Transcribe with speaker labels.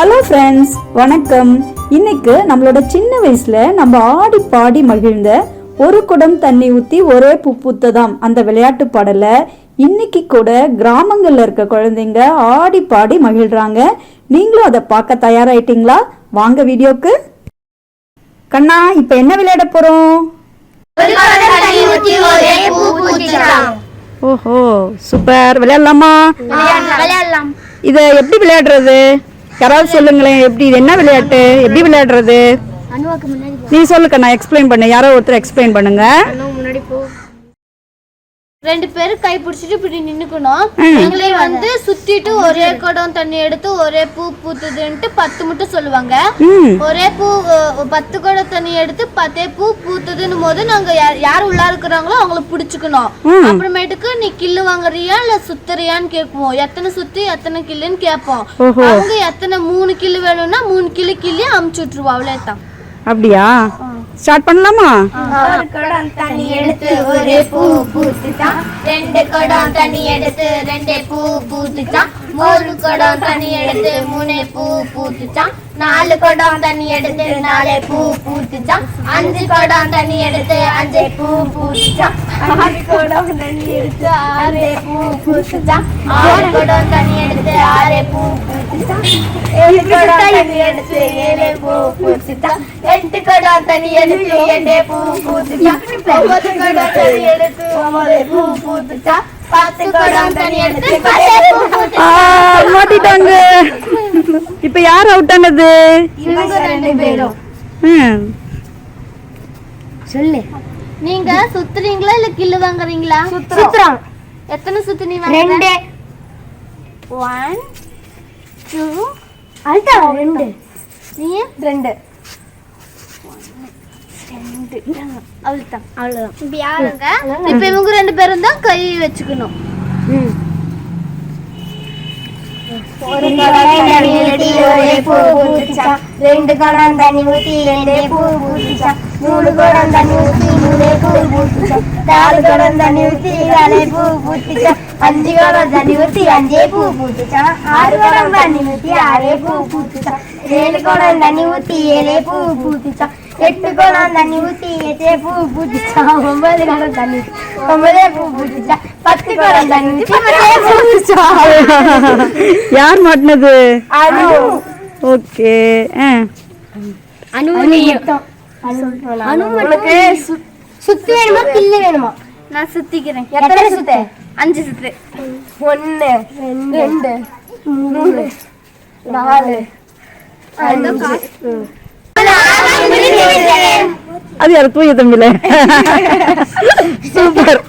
Speaker 1: Hello friends வணக்கம். இன்னைக்கு நம்மளோட சின்ன வயசுல நம்ம ஆடி பாடி மகிழ்ந்த ஒரு குடம் தண்ணி ஊத்தி ஒரே பூ பூத்ததாம். அந்த விளையாட்டு பாடல இன்னைக்கு கூட கிராமங்கள்ல இருக்க குழந்தைங்க ஆடி பாடி மகிழ்றாங்க. நீங்களும் அதை பார்க்க தயாராயிட்டீங்களா? வாங்க வீடியோக்கு. கண்ணா இப்ப என்ன விளையாட போறோம்? ஓஹோ சூப்பர். விளையாடலாம். இதை எப்படி விளையாடுறது? யாராவது சொல்லுங்களேன் எப்படி இது என்ன விளையாட்டு? எப்படி விளையாடுறது? நீ சொல்லுக்க நான் எக்ஸ்பிளைன் பண்ணேன் யாரோ ஒருத்தர் எக்ஸ்பிளைன் பண்ணுங்க.
Speaker 2: அனு முன்னாடி போ. ரெண்டு பேரும் கை பிடிச்சிட்டு இப்படி நின்னுக்கணும். எங்களை வந்து சுத்திட்டு ஒரே குடம் தண்ணி எடுத்து ஒரே பூ பூத்துதுன்ட்டு பத்து மட்டும் சொல்லுவாங்க. ஒரே பூ பத்து குடம் தண்ணி எடுத்து பத்தே பூ பூத்துதுன்னு போது நாங்க யார் உள்ள இருக்கிறாங்களோ அவங்கள பிடிச்சுக்கணும். அப்புறமேட்டுக்கு நீ கில்லு வாங்குறியா இல்ல சுத்துறியான்னு கேட்போம். எத்தனை சுத்தி எத்தனை கில்லுன்னு கேட்போம். அவங்க எத்தனை மூணு கில்லு வேணும்னா மூணு கிலோ கிள்ளி அமுச்சு விட்டுருவா அவ்வளோதான்
Speaker 1: அப்படியா? ஸ்டார்ட் பண்ணலாமா?
Speaker 2: ஒரு குடம் தண்ணி எடுத்து ஒரு பூ பூத்துச்சான் ரெண்டு குடம் தண்ணி எடுத்து ரெண்டு பூ பூத்துச்சான் மூணு குடம் தண்ணி எடுத்து மூணு பூ பூத்துச்சான் நாலு குடம் தண்ணி எடுத்து நாலு பூ பூத்துச்சான் அஞ்சு குடம் தண்ணி எடுத்து அஞ்சு பூ பூத்துச்சான் ஆறு குடம் தண்ணி எடுத்து ஆறு பூ பூத்துச்சான் ஆறு குடம் தண்ணி எடுத்து ஆறு பூ பூத்துச்சான் ஏழு குடம் தண்ணி எடுத்து ஏழு பூ பூத்துச்சான் எடுத்து பூ ஒன்பது குடம் எடுத்து ஒன்பது பூ பத்து குடம் எடுத்து
Speaker 1: ஆ, மாட்டிட்டாங்க. இப்ப யார் அவுட் ஆனது?
Speaker 2: இவங்க ரெண்டு பேரும்.
Speaker 1: ம்.
Speaker 2: சொல்லு. நீங்க சுத்துறீங்களா இல்ல கில்லு வாங்குறீங்களா? சுத்துறோம். எத்தனை சுத்துனீங்க ரெண்டு. ஒன் டூ அதுதான் ரெண்டு. நீ? ரெண்டு. இவங்க ரெண்டு பேரும் தான் கை வச்சுக்கணும்
Speaker 3: ஒரு தண்ணி ஊத்தி பூ ரெண்டு குடம் தண்ணி ஊத்தி ரெண்டே பூ பூத்திச்சா மூணு குடம் தண்ணி ஊத்தி மூணே பூ பூத்துச்சான் நாலு குடம் தண்ணி ஊத்தி நாலே பூ பூத்துச்சான் அஞ்சு தண்ணி ஊத்தி அஞ்சே பூ பூத்துச்சான் ஆறு தண்ணி ஊத்தி ஆறே பூ பூத்துச்சான் ஏழு குடம் தண்ணி ஊத்தி ஏழே பூ பூத்துச்சான் எட்டு குடம் தண்ணி ஊத்தி எட்டே பூ பூத்துச்சான் ஒன்பது குடம் தண்ணி ஒன்பதே பூ பூத்துச்சான் பத்து
Speaker 1: யார் மாட்டினது ஓகே
Speaker 3: சுத்து வேணுமா? கில்லு வேணுமா?
Speaker 2: நான் சுத்திக்கிறேன்.
Speaker 3: எத்தனை சுத்து?
Speaker 2: அஞ்சு சுத்து
Speaker 3: ஒன்னு ரெண்டு மூணு நாலு அஞ்சு
Speaker 1: அது யாரு தூய தம்பில சூப்பர்